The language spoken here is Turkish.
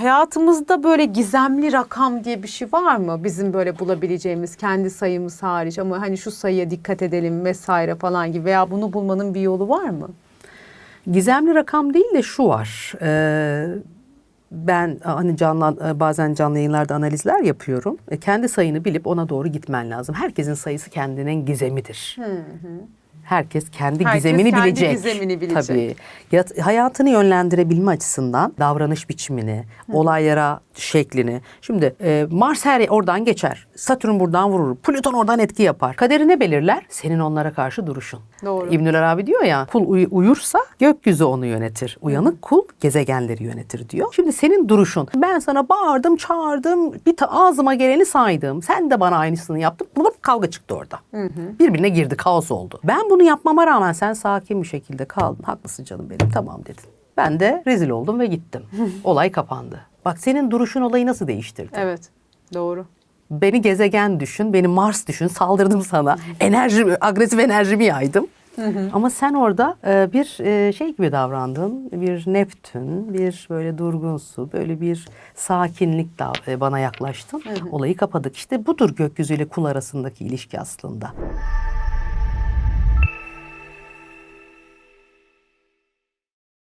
Hayatımızda böyle gizemli rakam diye bir şey var mı? Bizim böyle bulabileceğimiz kendi sayımız hariç ama hani şu sayıya dikkat edelim vesaire falan gibi veya bunu bulmanın bir yolu var mı? Gizemli rakam değil de şu var. Ee, ben hani canlı bazen canlı yayınlarda analizler yapıyorum. E, kendi sayını bilip ona doğru gitmen lazım. Herkesin sayısı kendinin gizemidir. Herkes kendi Herkes gizemini kendi bilecek. gizemini bilecek. Tabii. Ya, hayatını yönlendirebilme açısından davranış biçimini, olaylara şeklini. Şimdi e, Mars her oradan geçer. Satürn buradan vurur. Plüton oradan etki yapar. Kaderini belirler. Senin onlara karşı duruşun. Doğru. İbnül Arabi diyor ya kul uy- uyursa gökyüzü onu yönetir. Uyanık kul gezegenleri yönetir diyor. Şimdi senin duruşun. Ben sana bağırdım, çağırdım, bir ta- ağzıma geleni saydım. Sen de bana aynısını yaptın. Bulup kavga çıktı orada. Birbirine girdi, kaos oldu. Ben bunu yapmama rağmen sen sakin bir şekilde kaldın. Haklısın canım benim, tamam dedin. Ben de rezil oldum ve gittim. Olay kapandı. Bak senin duruşun olayı nasıl değiştirdi? Evet. Doğru. Beni gezegen düşün, beni Mars düşün. Saldırdım sana. Enerji, agresif enerjimi yaydım. Ama sen orada e, bir e, şey gibi davrandın. Bir Neptün, bir böyle durgunsu, böyle bir sakinlik da e, bana yaklaştın. Olayı kapadık. İşte budur gökyüzüyle kul arasındaki ilişki aslında.